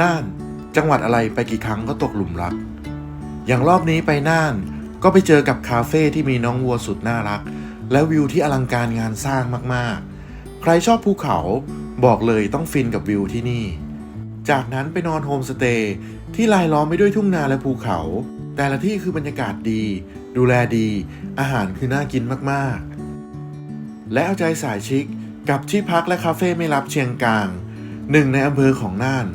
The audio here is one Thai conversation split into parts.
น่าน จังหวัดอะไรไปกี่ครั้งก็ตกหลุมรัก อย่างรอบนี้ไปน่าน ก็ไปเจอกับคาเฟ่ที่มีน้องวัวสุดน่ารัก และวิวที่อลังการงานสร้างมากๆ ใครชอบภูเขาบอกเลยต้องฟินกับวิวที่นี่ จากนั้นไปนอนโฮมสเตย์ที่รายล้อมไปด้วยทุ่งนาและภูเขา แต่ละที่คือบรรยากาศดี ดูแลดี อาหารคือน่ากินมากๆ และเอาใจสายชิคกับที่พักและคาเฟ่ไม่รับเชียงกลางหนึ่งในอำเภอของน่าน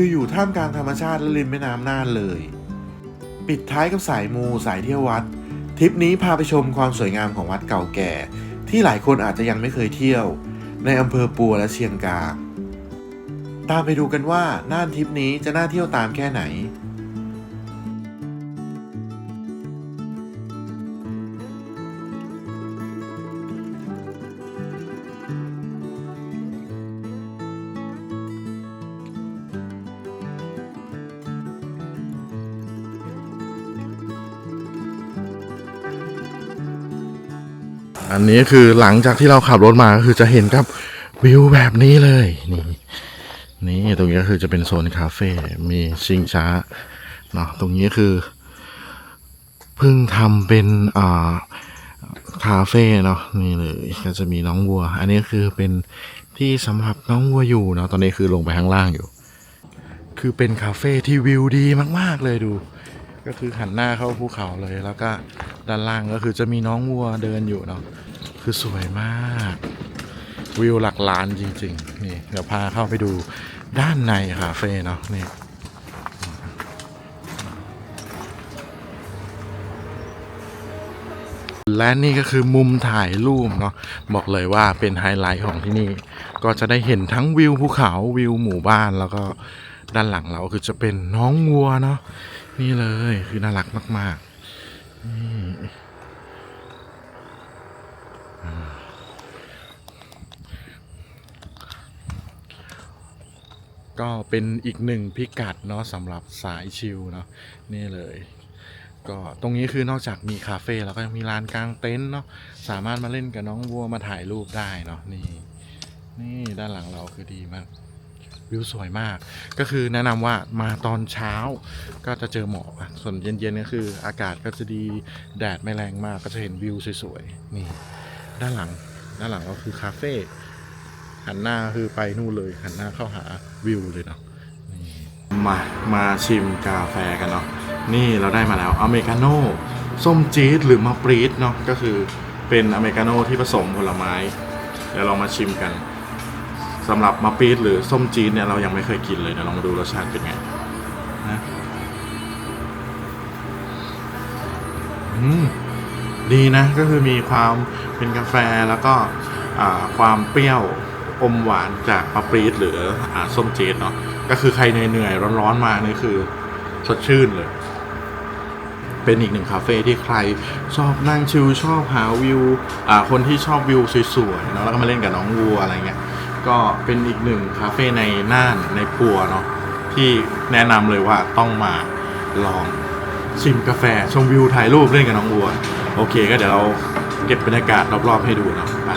คืออยู่ท่ามกลางธรรมชาติและริมแม่น้ำน่านเลย ปิดท้ายกับสายมูสายเที่ยววัดทริปนี้พาไปชมความสวยงามของวัดเก่าแก่ ที่หลายคนอาจจะยังไม่เคยเที่ยว ในอำเภอปัวและเชียงกา ตามไปดูกันว่าน่านทริปนี้จะน่าเที่ยวตามแค่ไหน อันนี้คือหลังจากที่เราขับรถมาก็คือจะเห็นกับวิวแบบนี้เลยนี่นี่ตรงนี้ก็คือจะเป็นโซนคาเฟ่มีชิงช้าเนาะตรงนี้คือเพิ่งทำเป็นอ่าคาเฟ่เนาะนี่เลยก็จะมีน้องวัว อันนี้คือเป็นที่สำหรับน้องวัวอยู่เนาะตอนนี้คือลงไปข้างล่างอยู่ คือเป็นคาเฟ่ที่วิวดีมาก ๆ เลยดู ก็คือหันหน้าเข้าภูเขาเลย แล้วก็ด้านล่างก็คือจะมีน้องวัวเดินอยู่เนาะ คือสวยมาก วิวหลักล้านจริง ๆ นี่ เดี๋ยวพาเข้าไปดูด้านในคาเฟ่เนาะนี่และนี่ก็คือมุมถ่ายรูปเนาะบอกเลยว่าเป็นไฮไลท์ของที่นี่ ก็จะได้เห็นทั้งวิวภูเขาวิวหมู่บ้านแล้วก็ด้านหลังเราคือจะเป็นน้องวัวเนาะนี่เลยคือน่ารักมากๆนี่ ก็เป็นอีกหนึ่งพิกัดเนาะสำหรับสายชิลเนาะนี่เลย ก็ตรงนี้คือนอกจากมีคาเฟ่แล้วก็ยังมีลานกลางเต็นท์เนาะสามารถมาเล่นกับน้องวัวมาถ่ายรูปได้เนาะนี่นี่ด้านหลังเราคือดีมากวิวสวยมาก ก็คือแนะนำว่ามาตอนเช้าก็จะเจอหมอกอะส่วนเย็นๆก็คืออากาศก็จะดีแดดไม่แรงมากก็จะเห็นวิวสวยๆนี่ด้านหลังด้านหลังก็คือคาเฟ่ หันหน้าคือไปนู่นเลย หันหน้าเข้าหาวิวเลยเนาะมามาชิมกาแฟกันเนาะนี่เราได้มาแล้วอเมริกาโน่ส้มจี๊ดหรือมะปรีดเนาะก็คือเป็นอเมริกาโน่ที่ผสมผลไม้เดี๋ยวเรามาชิมกันสำหรับมะปี๊ดหรือส้มจีนเนี่ยเรายังไม่เคยกินเลยเดี๋ยวลองมาดูรสชาติเป็นไงนะอืมดีนะก็คือมีความเป็นกาแฟแล้วก็ความเปรี้ยว อมหวานจากมะปรี๊ดหรืออ่าส้มจีนเนาะก็คือใครเหนื่อยๆร้อนๆมานี่คือสดชื่นเลย เป็นอีกหนึ่งคาเฟ่ที่ใครชอบนั่งชิลชอบหาวิวอ่าคนที่ชอบวิวสวยๆเนาะแล้วก็มาเล่นกับน้องวัวอะไรเงี้ยก็เป็นอีกหนึ่งคาเฟ่ในน่านในปัวเนาะที่แนะนำเลยว่าต้องมาลองชิมกาแฟชมวิวถ่ายรูปเล่นกับน้องวัว โอเคก็เดี๋ยวเราเก็บบรรยากาศรอบๆให้ดูเนาะไป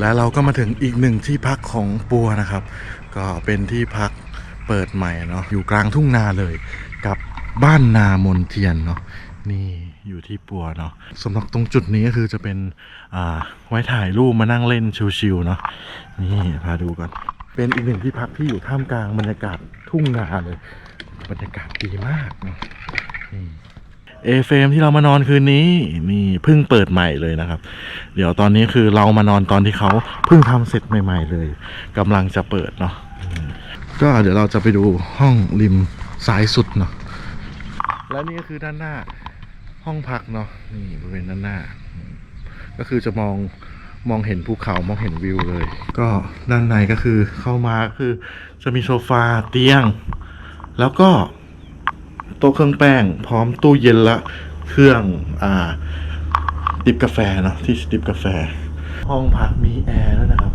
และเราก็มาถึงอีกหนึ่งที่พักของปัวนะครับ ก็เป็นที่พักเปิดใหม่เนาะอยู่กลางทุ่งนาเลย กับบ้านนามนเทียนเนาะนี่อยู่ที่ปัวเนาะสำหรับตรงจุดนี้ก็คือจะเป็นอ่าไว้ถ่ายรูปมานั่งเล่นชิวๆเนาะนี่พาดูก่อนเป็นอีกหนึ่งที่พักที่อยู่ท่ามกลางบรรยากาศทุ่งนาเลย บรรยากาศดีมากเนอะนี่ เอเฟมที่เรามานอนคืนนี้นี่เพิ่งเปิดใหม่เลยนะครับ เดี๋ยวตอนนี้คือเรามานอนตอนที่เขาเพิ่งทำเสร็จใหม่ ๆ เลยกำลังจะเปิดเนาะก็เดี๋ยวเราจะไปดูห้องริมซ้ายสุดเนาะและนี่ก็คือด้านหน้าห้องพักเนาะนี่บริเวณด้านหน้า ก็คือจะมองมองเห็นภูเขามองเห็นวิวเลย ก็ด้านในก็คือเข้ามาคือจะมีโซฟาเตียง แล้วก็ โต๊ะเครื่องแป้ง พร้อมตู้เย็นละ เครื่องอ่าดิบกาแฟเนาะที่ดิบกาแฟ ห้องพักมีแอร์ด้วยนะครับ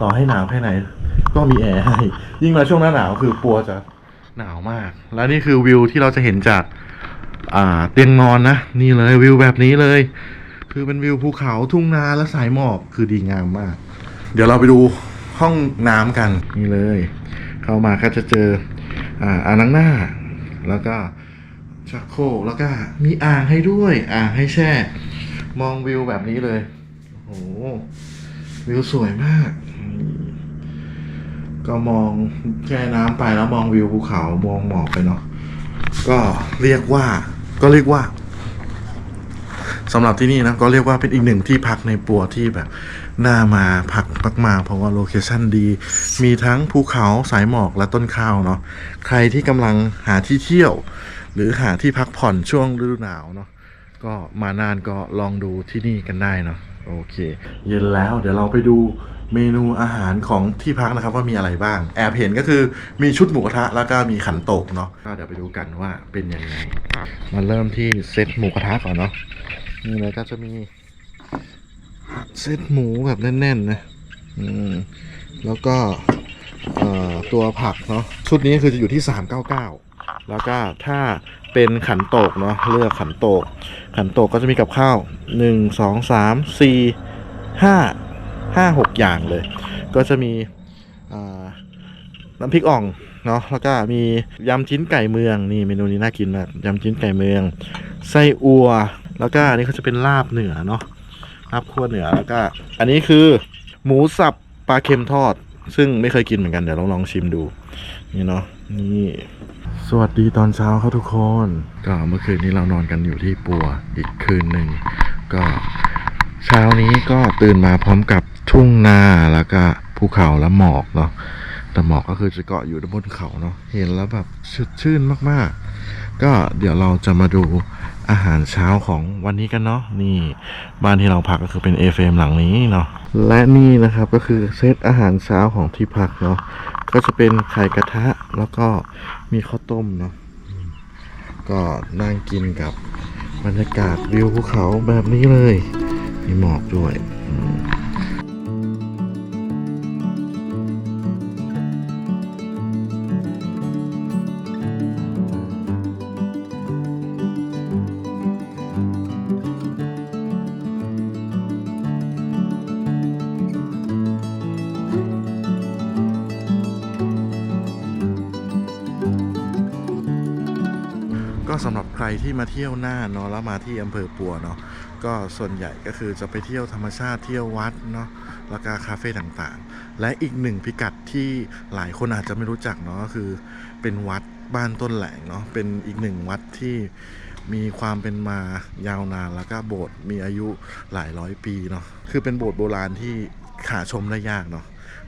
ต่อให้หนาวแค่ไหน ก็มีแอร์ให้ ยิ่งมาช่วงหน้าหนาวคือปัวจะหนาวมาก แล้วนี่คือวิวที่เราจะเห็นจากอ่าเตียงนอนนะ นี่เลยวิวแบบนี้เลย คือเป็นวิวภูเขาทุ่งนาและสายหมอกคือดีงามมาก เดี๋ยวเราไปดูห้องน้ำกันนี่เลย เข้ามาก็จะเจออ่าอ่างล้างหน้า แล้วก็ชักโครกแล้วก็มีอ่างให้ด้วยอ่างให้แช่ มองวิวแบบนี้เลยโอ้โหวิวสวยมาก ก็มองแช่น้ำไปแล้วมองวิวภูเขามองหมอกไปเนาะก็เรียกว่าก็เรียกว่าสำหรับที่นี่นะก็เรียกว่าเป็นอีกหนึ่งที่พักในปัวที่แบบ น่ามาพักมากๆเพราะว่าโลเคชั่นดี มีทั้งภูเขาสายหมอกและต้นข้าวเนาะใครที่กำลังหาที่เที่ยว หรือหาที่พักผ่อนช่วงฤดูหนาวเนาะก็มานานก็ลองดูที่นี่กันได้เนาะโอเค เย็นแล้วเดี๋ยวเราไปดูเมนูอาหารของที่พักนะครับว่ามีอะไรบ้าง แอบเห็นก็คือมีชุดหมูกระทะแล้วก็มีขันโตกเนาะก็เดี๋ยวไปดูกันว่าเป็นยังไงมาเริ่มที่เซตหมูกระทะก่อนเนาะนี่เลยก็จะมี เซตหมูแบบแน่นๆนะอืมแล้วก็ตัวผักเนาะชุดนี้คือจะอยู่ที่ 399 แล้วก็ถ้าเป็นขันโตกเนาะเลือกขันโตก ขันโตกก็จะมีกับข้าวหนึ่งสองสามสี่ห้าห้าหกอย่างเลย ก็จะมีน้ำพริกอ่องเนาะแล้วก็มียำชิ้นไก่เมืองนี่เมนูนี้น่ากินมากยำชิ้นไก่เมือง ไส้อัว แล้วก็อันนี้เขาจะเป็นลาบเหนือเนาะ ลาบคั่วเหนือแล้วก็ อันนี้คือหมูสับปลาเค็มทอด ซึ่งไม่เคยกินเหมือนกันเดี๋ยวลองลองชิมดู นี่เนาะนี่สวัสดีตอนเช้าครับทุกคน ก็เมื่อคืนนี้เรานอนกันอยู่ที่ปัวอีกคืนหนึ่งก็เช้านี้ก็ตื่นมาพร้อมกับทุ่งนาแล้วก็ภูเขาและหมอกเนาะแต่หมอกก็คือจะเกาะอยู่บนเขาเนาะเห็นแล้วแบบสดชื่นมากๆ ก็เดี๋ยวเราจะมาดู อาหารเช้าของวันนี้กันเนาะนี่บ้านที่เราพักก็คือเป็นเอฟเหลังนี้เนาะและนี่นะครับก็คือเซตอาหารเช้าของที่พักเนาะก็จะเป็นไข่กระทะแล้วก็มีข้าวต้มเนาะก็นั่งกินกับบรรยากาศวิวภูเขาแบบนี้เลย มีหมอกด้วย รับใครที่มาเที่ยวหน่าเนาะแล้วมาที่อำเภอปัวเนาะก็ส่วนใหญ่ก็คือจะไปเที่ยวธรรมชาติเที่ยววัดเนาะแล้วก็คาเฟ่ต่างๆ และอีกหนึ่งพิกัดที่หลายคนอาจจะไม่รู้จักเนาะก็คือเป็นวัดบ้านต้นแหลงเนาะเป็นอีกหนึ่งวัดที่มีความเป็นมายาวนานแล้วก็โบสถ์มีอายุหลายร้อยปีเนาะคือเป็นโบสถ์โบราณที่หาชมได้ยากเนาะ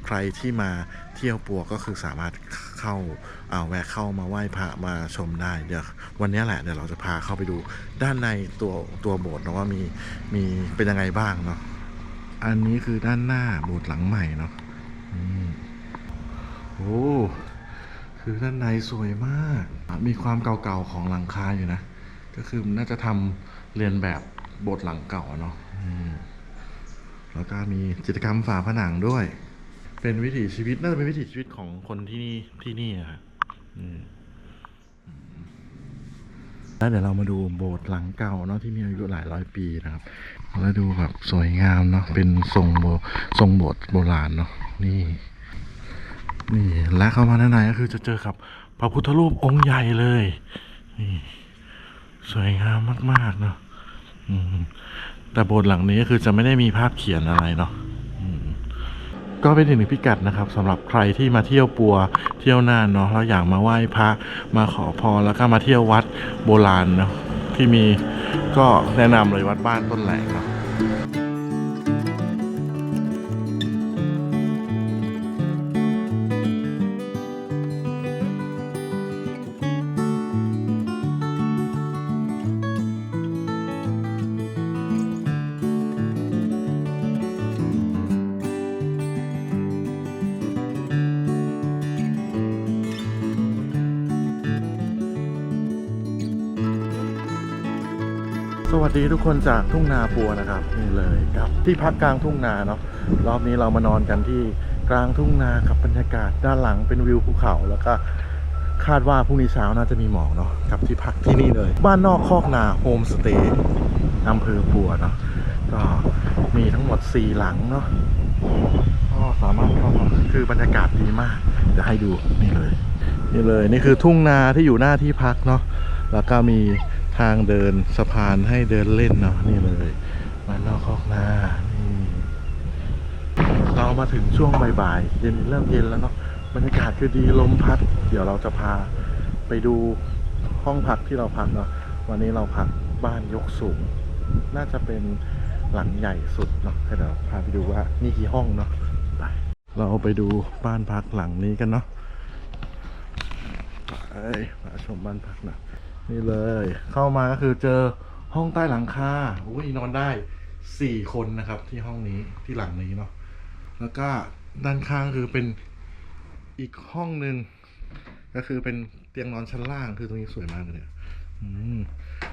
ใครที่มาเที่ยวปัวก็คือสามารถ เข้าเอาแวะเข้ามาไหว้พระมาชมได้เดี๋ยววันนี้แหละเดี๋ยวเราจะพาเข้าไปดูด้านในตัวตัวโบสถ์นะว่ามีมีเป็นยังไงบ้างเนาะอันนี้คือด้านหน้าโบสถ์หลังใหม่เนาะอืโอ้คือด้านในสวยมาก มีความเก่าๆของหลังคาอยู่นะ ก็คือน่าจะทำเรียนแบบโบสถ์หลังเก่าเนาะแล้วก็มีจิตรกรรมฝาผนังด้วย เป็นวิถีชีวิตน่าจะเป็นวิถีชีวิตของคนที่นี่ที่นี่อะครับอืมแล้วเดี๋ยวเรามาดูโบสถ์หลังเก่าเนาะที่มีอายุหลายร้อยปีนะครับแล้วดูแบบสวยงามเนาะเป็นทรงโบทรงโบสถ์โบราณเนาะนี่ นี่และเข้ามาด้านในก็คือจะเจอกับพระพุทธรูปองค์ใหญ่เลยนี่สวยงามมากๆเนาะแต่โบสถ์หลังนี้ก็คือจะไม่ได้มีภาพเขียนอะไรเนาะ ก็เป็นอีกหนึ่งพิกัดนะครับสำหรับใครที่มาเที่ยวปัวเที่ยวน่านเนาะแล้วอยากมาไหว้พระมาขอพรแล้วก็มาเที่ยววัดโบราณเนาะที่มีก็แนะนำเลยวัดบ้านต้นแหลงเนาะ สวัสดีทุกคนจากทุ่งนาปัวนะครับนี่เลยครับที่พักกลางทุ่งนาเนาะรอบนี้เรามานอนกันที่กลางทุ่งนากับบรรยากาศด้านหลังเป็นวิวภูเขาแล้วก็คาดว่าพรุ่งนี้เช้าน่าจะมีหมอกเนาะกับที่พักที่นี่เลย บ้านนอกคอกนาโฮมสเตย์อำเภอปัวเนาะก็มีทั้งหมด 4 หลังเนาะก็สามารถเข้ามาคือบรรยากาศดีมากเดี๋ยวให้ดูนี่เลย นี่เลยนี่คือทุ่งนาที่อยู่หน้าที่พักเนาะแล้วก็มี ทางเดินสะพานให้เดินเล่นเนาะนี่เลยมานนอกคอกนานี่เรามาถึงช่วงบ่ายๆเย็นเริ่มเย็นแล้วเนาะบรรยากาศคือดีลมพัด เดี๋ยวเราจะพาไปดูห้องพักที่เราพักเนาะวันนี้เราพักบ้านยกสูง น่าจะเป็นหลังใหญ่สุดเนาะเดี๋ยวพาไปดูว่านี่กี่ห้องเนาะไปเราไปดูบ้านพักหลังนี้กันเนาะไปมาชมบ้านพักหนะ นี่เลย เข้ามาก็คือเจอห้องใต้หลังคาอุ้ยนอนได้สี่คนนะครับ ที่ห้องนี้ที่หลังนี้เนาะแล้วก็ด้านข้างคือเป็นอีกห้องหนึ่งก็คือเป็นเตียงนอนชั้นล่างคือตรงนี้สวยมากเลยเนี่ย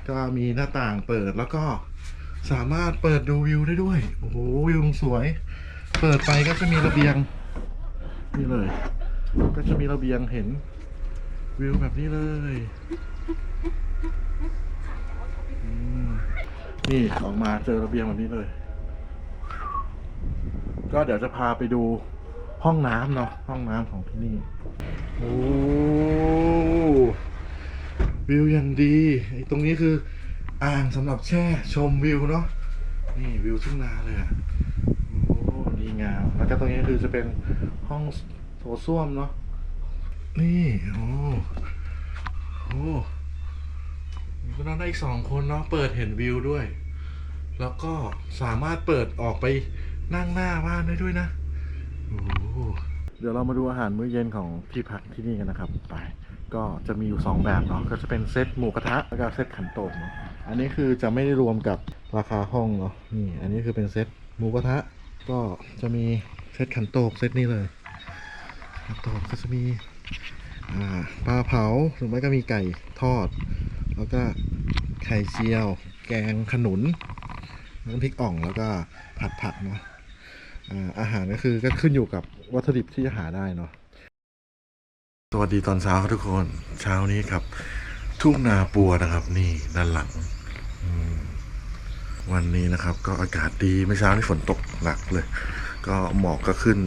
ก็มีหน้าต่างเปิดแล้วก็สามารถเปิดดูวิวได้ด้วย โอ้โหวิวสวย เปิดไปก็จะมีระเบียง นี่เลย ก็จะมีระเบียงเห็น วิวแบบนี้เลยอืมนี่ออกมาเจอระเบียงแบบนี้เลย ก็เดี๋ยวจะพาไปดูห้องน้ำเนาะห้องน้ำของที่นี่ โอ้วิวอย่างดีไอ้ตรงนี้คืออ่างสำหรับแช่ชมวิวเนาะนี่วิวทุ่งนาเลยอะโอ้ดีงามแล้วก็ตรงนี้คือจะเป็นห้องโถส้วมเนาะ นี่โอ้โอ้มีก็นอนได้อีกสองคนเนาะเปิดเห็นวิวด้วย แล้วก็สามารถเปิดออกไปนั่งหน้าบ้านได้ด้วยนะโอ้เดี๋ยวเรามาดูอาหารมื้อเย็นของที่พักที่นี่กันนะครับไปก็จะมีอยู่สองแบบเนาะก็จะเป็นเซตหมูกระทะแล้วก็เซตขันโตกเนาะอันนี้คือจะไม่ได้รวมกับราคาห้องเนาะนี่อันนี้คือเป็นเซตหมูกระทะก็จะมีเซตขันโตกเซตนี้เลยขันโตกก็จะมี ปลาเผาหรือไม่ก็มีไก่ทอด แล้วก็ไข่เจียว แกงขนุนน้ำพริกอ่องแล้วก็ผัดผักเนาะอาหารก็คือก็ขึ้นอยู่กับวัตถุดิบที่จะหาได้เนาะสวัสดีตอนเช้าครับทุกคนเช้านี้ครับ ทุ่งนาปัวนะครับ นี่ด้านหลังวันนี้นะครับ ก็อากาศดีไม่เช้านี่ฝนตกหนักเลย ก็หมอกก็ขึ้น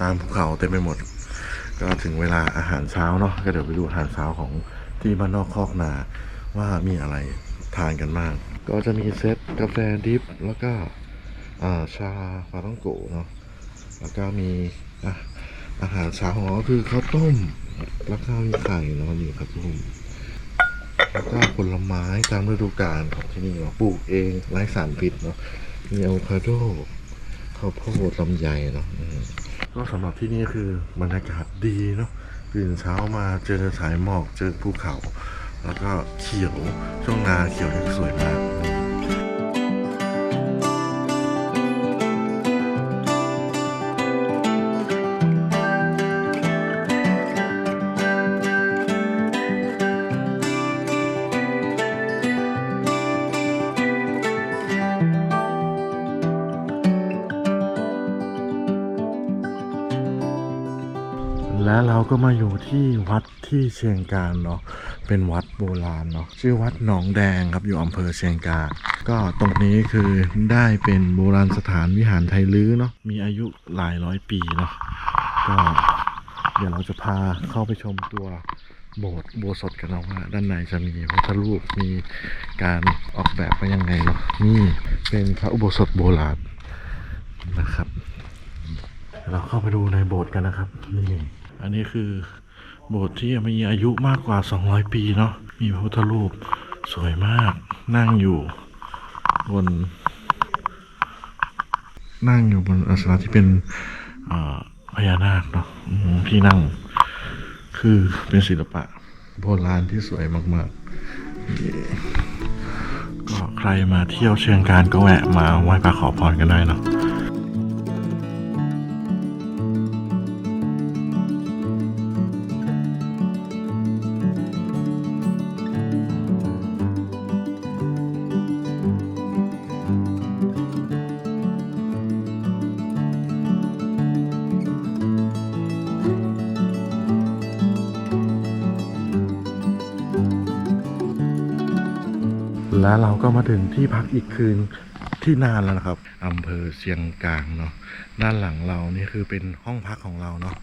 ตามภูเขาเต็มไปหมด ก็ถึงเวลาอาหารเช้าเนาะก็เดี๋ยวไปดูอาหารเช้าของที่บ้านนอกคอกนาว่ามีอะไรทานกันบ้าง ก็จะมีเซตกาแฟดริฟแล้วก็ชาปาต้องโกเนาะแล้วก็มีอาหารเช้าของเราก็คือข้าวต้มแล้วก็มีไข่เนาะนี่ครับทุกคนแล้วก็ผลไม้ตามฤดูกาลของที่นี่เนาะปลูกเองไร้สารพิษเนาะมีอะโวคาโดข้าวโพดลำไยเนาะ ก็สำหรับที่นี่คือบรรยากาศดีเนาะตื่นเช้ามาเจอสายหมอกเจอภูเขา แล้วก็เขียวช่วงนาเขียวที่สวยมาก มาอยู่ที่วัดที่เชียงการเนาะเป็นวัดโบราณเนาะชื่อวัดหนองแดงครับอยู่อำเภอเชียงกา ก็ตรงนี้คือได้เป็นโบราณสถานวิหารไทยลื้อเนาะมีอายุหลายร้อยปีเนาะก็เดี๋ยวเราจะพาเข้าไปชมตัวโบสถ์โบสถ์กันนะว่าด้านในจะมีพระพุทธรูปมีการออกแบบมายังไงเนาะนี่เป็นพระอุโบสถโบราณนะครับ เราเข้าไปดูในโบสถ์กันนะครับนี่ อันนี้คือโบสถ์ที่มีอายุมากกว่า 200 ปีเนาะ มีพระพุทธรูปสวยมาก นั่งอยู่บน นั่งอยู่บนอาสนะที่เป็นพญานาคเนาะที่นั่ง คือเป็นศิลปะโบราณที่สวยมากๆก็ใครมาเที่ยวเชียงการก็แวะมาไหว้พระขอพรกันได้เนาะ เรามาถึงที่พักอีกคืนที่นานแล้วนะครับอำเภอเชียงกลางเนาะด้านหลังเรานี่คือเป็นห้องพักของเราเนาะ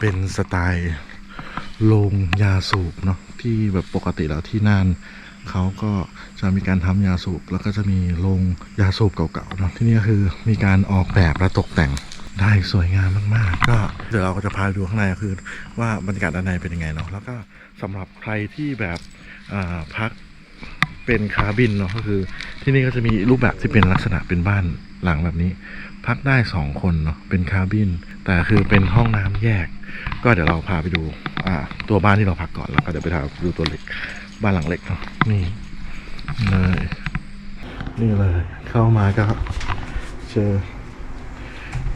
เป็นสไตล์โรงยาสูบเนาะที่แบบปกติแล้วที่น่านเขาก็จะมีการทำยาสูบแล้วก็จะมีโรงยาสูบเก่าๆเนาะที่นี่ก็คือมีการออกแบบและตกแต่งได้สวยงามมากๆ ก็เดี๋ยวเราก็จะพาดูข้างในคือว่าบรรยากาศด้านในเป็นยังไงเนาะแล้วก็สำหรับใครที่แบบอ่าพัก เป็นคาบินเนาะก็คือ ที่นี่ก็จะมีรูปแบบที่เป็นลักษณะเป็นบ้านหลังแบบนี้ พักได้สองคนเนาะเป็นคาบิน แต่คือเป็นห้องน้ำแยก ก็เดี๋ยวเราพาไปดูอ่าตัวบ้านที่เราพักก่อนแล้วก็เดี๋ยวไปพาดูตัวเล็กบ้านหลังเล็กเนาะนี่เลยนี่เลย เข้ามาก็เจอ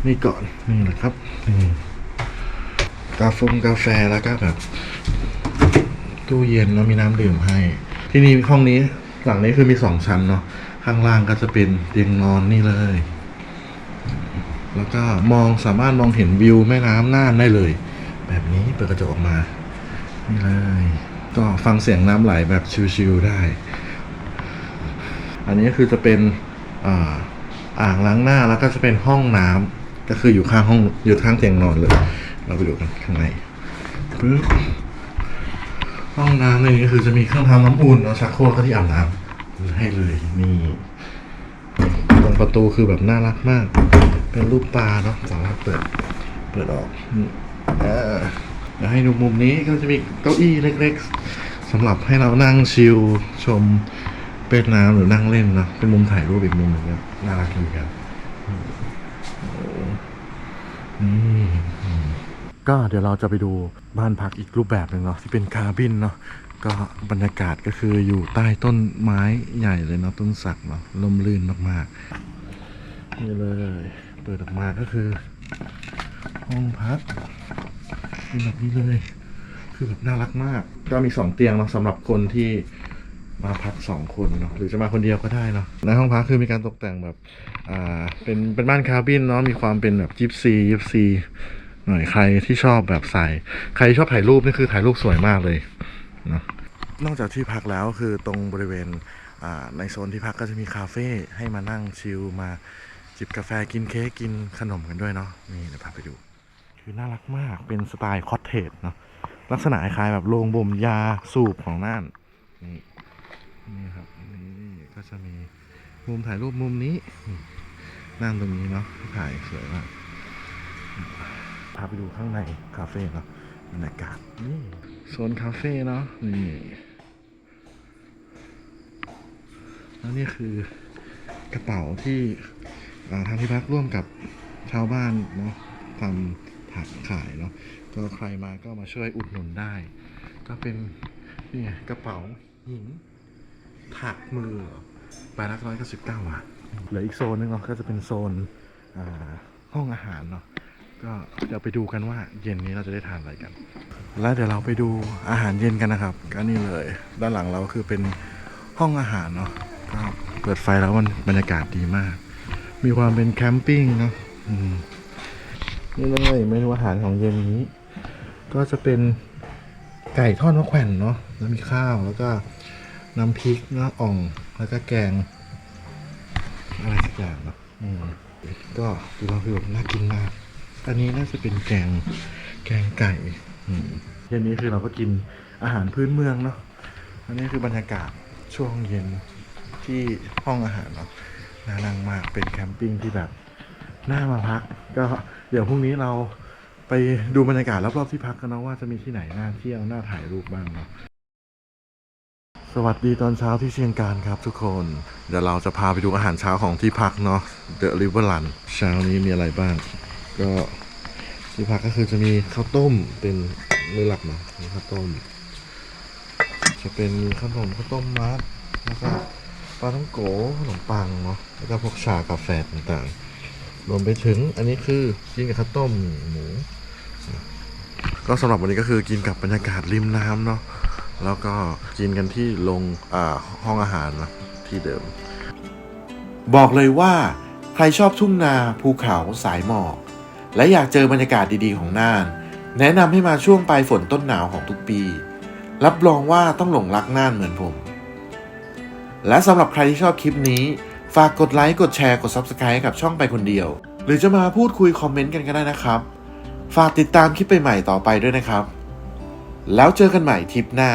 นี่ก่อนนี่แหละครับนี่กาแฟกาแฟแล้วก็แบบตู้เย็นแล้วมีน้ำดื่มให้ ที่นี่ห้องนี้ หลังนี้คือมีสองชั้นเนาะข้างล่างก็จะเป็นเตียงนอนนี่เลย แล้วก็มองสามารถมองเห็นวิวแม่น้ำน่านได้เลย แบบนี้เปิดกระจกออกมานี่เลยก็ฟังเสียงน้ำไหลแบบชิวๆได้ อันนี้คือจะเป็นอ่าอ่างล้างหน้าแล้วก็จะเป็นห้องน้ำก็คืออยู่ข้างห้องอยู่ข้างเตียงนอนเลย เราไปดูกันข้างในปึ๊บ ห้องน้ำในนี้คือจะมีเครื่องทำน้ำอุ่นแล้วชักโครกแล้วก็ที่อาบน้ำให้เลยนี่ตรงประตูคือแบบน่ารักมาก เป็นรูปปลาเนาะสามารถเปิดเปิดออกนี่เดี๋ยวให้ดูมุมนี้ก็จะมีเก้าอี้เล็กๆสำหรับให้เรานั่งชิลชมเป็นน้ำหรือนั่งเล่นนะเป็นมุมถ่ายรูปอีกมุมหนึ่งน่ารักดีครับโอ้โหนี่อืม ก็เดี๋ยวเราจะไปดูบ้านพักอีกรูปแบบหนึ่งเนาะที่เป็นคาบินเนาะก็บรรยากาศก็คืออยู่ใต้ต้นไม้ใหญ่เลยเนาะต้นสักเนาะลมลื่นมากๆนี่เลยเปิดออกมาก็คือ ห้องพักเป็นแบบนี้เลยคือแบบน่ารักมาก ก็มีสองเตียงเนาะสำหรับคนที่มาพักสองคนเนาะหรือจะมาคนเดียวก็ได้เนาะในห้องพักคือมีการตกแต่งแบบอ่าเป็นเป็นบ้านคาบินเนาะมีความเป็นแบบยิปซียิปซี หน่อยใครที่ชอบแบบใส่ใครชอบถ่ายรูปนี่คือถ่ายรูปสวยมากเลยเนะนอกจากที่พักแล้วคือตรงบริเวณในโซนที่พักก็จะมีคาเฟ่ให้มานั่งชิลมาจิบกาแฟกินเค้กกินขนมกันด้วยเนาะนี่เดี๋ยวพาไปดู คือน่ารักมากเป็นสไตล์คอตเทจเนาะลักษณะคล้ายแบบโรงบ่มยาสูบของน่านนี่นี่ครับนี่ก็จะมีมุมถ่ายรูปมุมนี้นั่งตรงนี้เนาะถ่ายสวยมาก พาไปดูข้างในคาเฟ่เนาะบรรยากาศนี่โซนคาเฟ่เนาะนี่แล้วนี่คือกระเป๋าที่ทางที่พักร่วมกับชาวบ้านเนาะทำถักขายเนาะก็ใครมาก็มาช่วยอุดหนุนได้ ก็เป็นนี่กระเป๋าหินถักมือเหรอใบละร้อยเก้าสิบเก้าบาทเหลืออีกโซนนึงเนาะก็จะเป็นโซนอ่าห้องอาหารเนาะ ก็เดี๋ยวไปดูกันว่าเย็นนี้เราจะได้ทานอะไรกัน แล้วเดี๋ยวเราไปดูอาหารเย็นกันนะครับ ก็นี่เลย ด้านหลังเราคือเป็นห้องอาหารเนาะก็เปิดไฟแล้วมันบรรยากาศดีมาก มีความเป็นแคมปิ้งเนาะนี่เลยเมนูอาหารของเย็นนี้ ก็จะเป็นไก่ทอดมะแขวนเนาะแล้วมีข้าวแล้วก็น้ำพริกเนาะอ่องแล้วก็แกง อะไรสักอย่างเนาะก็ดูเราคือแบบน่ากินมาก อันนี้น่าจะเป็นแกงแกงไก่อืมเย็นนี้คือเราก็กินอาหารพื้นเมืองเนาะอันนี้คือบรรยากาศช่วงเย็นที่ห้องอาหารเนาะน่านั่งมากเป็นแคมปิ้งที่แบบน่ามาพัก ก็เดี๋ยวพรุ่งนี้เราไปดูบรรยากาศรอบๆที่พักกันเนาะว่าจะมีที่ไหนน่าเที่ยวน่าถ่ายรูปบ้างเนาะสวัสดีตอนเช้าที่เชียงการครับทุกคน เดี๋ยวเราจะพาไปดูอาหารเช้าของที่พักเนาะ The River Run เช้านี้มีอะไรบ้าง ก็ที่พักก็คือจะมีข้าวต้มเป็นมื้อหลักเนาะมีข้าวต้ม จะเป็นมีขนมข้าวต้มมัดแล้วก็ปลาท่องโกขนมปังเนาะแล้วก็พวกชากาแฟต่างๆ รวมไปถึงอันนี้คือกินกับข้าวต้มหมู ก็สำหรับวันนี้ก็คือกินกับบรรยากาศริมน้ำเนาะแล้วก็กินกันที่โรงอ่าห้องอาหารเนาะที่เดิม บอกเลยว่าใครชอบทุ่งนาภูเขาสายหมอก และอยากเจอบรรยากาศดีๆของน่าน แนะนำให้มาช่วงปลายฝนต้นหนาวของทุกปี รับรองว่าต้องหลงรักน่านเหมือนผม และสำหรับใครที่ชอบคลิปนี้ ฝากกดไลค์ กดแชร์ กด Subscribe ให้กับช่องไปคนเดียว หรือจะมาพูดคุยคอมเมนต์กันก็ได้นะครับ ฝากติดตามคลิปใหม่ๆต่อไปด้วยนะครับ แล้วเจอกันใหม่ทริปหน้า